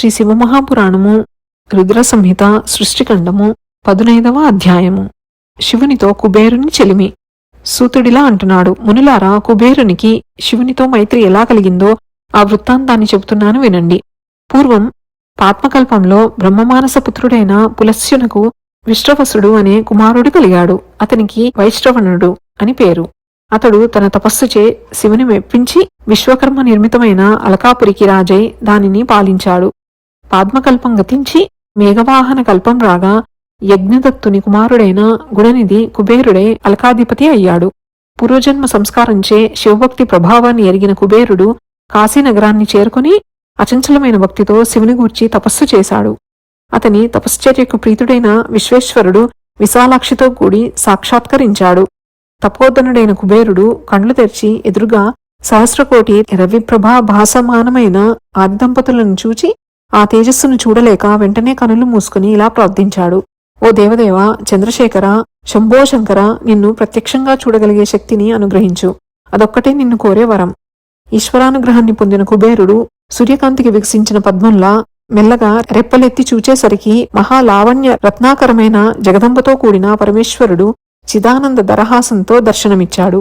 శ్రీ శివమహాపురాణము రుద్ర సంహిత సృష్టిఖండము పదునైదవ అధ్యాయము. శివునితో కుబేరుని చెలిమి. సూతుడిలా అంటున్నాడు మునులారా కుబేరునికి శివునితో మైత్రి ఎలా కలిగిందో ఆ వృత్తాంతాన్ని చెబుతున్నాను వినండి. పూర్వం పాత్మకల్పంలో బ్రహ్మమానస పుత్రుడైన పులస్యునకు విశ్రవసుడు అనే కుమారుడు కలిగాడు. అతనికి వైష్ణవనుడు అని పేరు. అతడు తన తపస్సుచే శివుని మెప్పించి విశ్వకర్మ నిర్మితమైన అలకాపురికి రాజై దానిని పాలించాడు. పద్మకల్పం గతించి మేఘవాహన కల్పం రాగా యజ్ఞదత్తుని కుమారుడైన గుణనిధి కుబేరుడే అలకాధిపతి అయ్యాడు. పూర్వజన్మ సంస్కారంచే శివభక్తి ప్రభావాన్ని ఎరిగిన కుబేరుడు కాశీనగరాన్ని చేరుకుని అచంచలమైన భక్తితో శివుని గూర్చి తపస్సు చేశాడు. అతని తపశ్చర్యకు ప్రీతుడైన విశ్వేశ్వరుడు విశాలాక్షితో కూడి సాక్షాత్కరించాడు. తపోధనుడైన కుబేరుడు కండ్లు తెరిచి ఎదురుగా సహస్రకోటి రవిప్రభా భాసమానమైన ఆదిదంపతులను చూచి ఆ తేజస్సును చూడలేక వెంటనే కనులు మూసుకుని ఇలా ప్రార్థించాడు. ఓ దేవదేవ చంద్రశేఖర శంభోశంకర నిన్ను ప్రత్యక్షంగా చూడగలిగే శక్తిని అనుగ్రహించు. అదొక్కటే నిన్ను కోరే వరం. ఈశ్వరానుగ్రహాన్ని పొందిన కుబేరుడు సూర్యకాంతికి వికసించిన పద్మంలా మెల్లగా రెప్పలెత్తి చూచేసరికి మహాలావణ్య రత్నాకరమైన జగదంబతో కూడిన పరమేశ్వరుడు చిదానంద దరహాసంతో దర్శనమిచ్చాడు.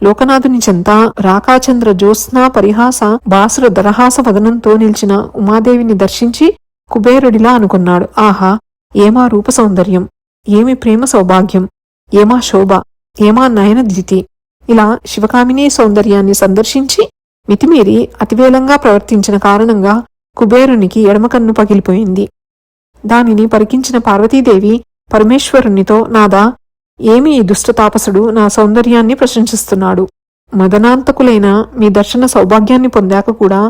లోకనాథుని చెంత రాకాచంద్ర జ్యోత్స్నా పరిహాస బాసుర దరహాస వదనంతో నిలిచిన ఉమాదేవిని దర్శించి కుబేరుడిలా అనుకున్నాడు. ఆహా ఏమా రూప సౌందర్యం ఏమి ప్రేమ సౌభాగ్యం ఏమా శోభ ఏమా నయన దితి ఇలా శివకామిని సౌందర్యాన్ని సందర్శించి మితిమీరి అతివేలంగా ప్రవర్తించిన కారణంగా కుబేరునికి ఎడమకన్ను పగిలిపోయింది. దానిని పరికించిన పార్వతీదేవి పరమేశ్వరునితో నాదా ఏమి ఈ దుష్టతాపసుడు నా సౌందర్యాన్ని ప్రశంసిస్తున్నాడు. మదనాంతకులైన మీ దర్శన సౌభాగ్యాన్ని పొందాక కూడా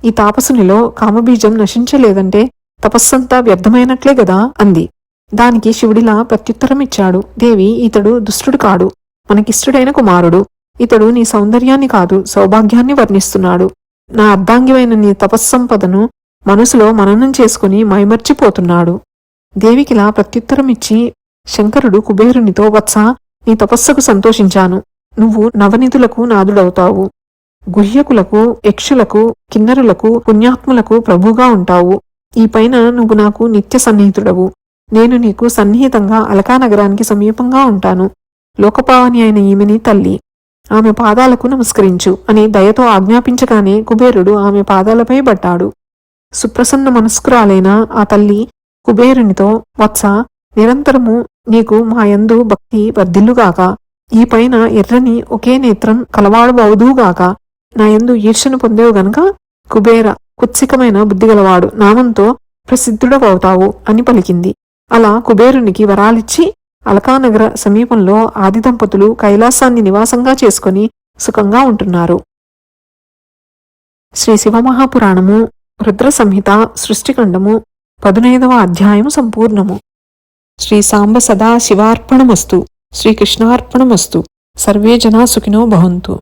ఈ తాపసునిలో కామబీజం నశించలేదంటే తపస్సంతా వ్యర్థమైనట్లే గదా అంది. దానికి శివుడిలా ప్రత్యుత్తరమిచ్చాడు. దేవి ఇతడు దుష్టుడు కాడు. మనకిష్టుడైన కుమారుడు. ఇతడు నీ సౌందర్యాన్ని కాదు సౌభాగ్యాన్ని వర్ణిస్తున్నాడు. నా అర్ధాంగివైన నీ తపస్సంపదను మనసులో మననం చేసుకుని మైమర్చిపోతున్నాడు. దేవికిలా ప్రత్యుత్తరమిచ్చి శంకరుడు కుబేరునితో వత్స నీ తపస్సుకు సంతోషించాను. నువ్వు నవనిధులకు నాదుడవుతావు. గుహ్యకులకు యక్షులకు కిన్నరులకు పుణ్యాత్ములకు ప్రభుగా ఉంటావు. ఈ పైన నువ్వు నాకు నిత్య సన్నిహితుడవు. నేను నీకు సన్నిహితంగా అలకానగరానికి సమీపంగా ఉంటాను. లోకపావని అయిన ఈమెని తల్లి. ఆమె పాదాలకు నమస్కరించు అని దయతో ఆజ్ఞాపించగానే కుబేరుడు ఆమె పాదాలపై పడ్డాడు. సుప్రసన్న మనస్కురాలైన ఆ తల్లి కుబేరునితో వత్స నిరంతరము నీకు మా యందు భక్తి వర్ధిల్లుగాక ఈ పైన ఎర్రని ఒకే నేత్రం కలవాడబవుదుగాక నా యందు ఈర్షను పొందేవు గనక కుబేర కుత్సికమైన బుద్ధిగలవాడు నామంతో ప్రసిద్ధుడవవుతావు అని పలికింది. అలా కుబేరునికి వరాలిచ్చి అలకానగర సమీపంలో ఆది దంపతులు కైలాసాన్ని నివాసంగా చేసుకుని సుఖంగా ఉంటున్నారు. శ్రీ శివమహాపురాణము రుద్ర సంహిత సృష్టిఖండము పదునైదవ అధ్యాయము సంపూర్ణము. శ్రీ సాంబ సదా శివార్పణమస్తు. శ్రీకృష్ణార్పణమస్తు సర్వే జనా సుఖినో భవంతు.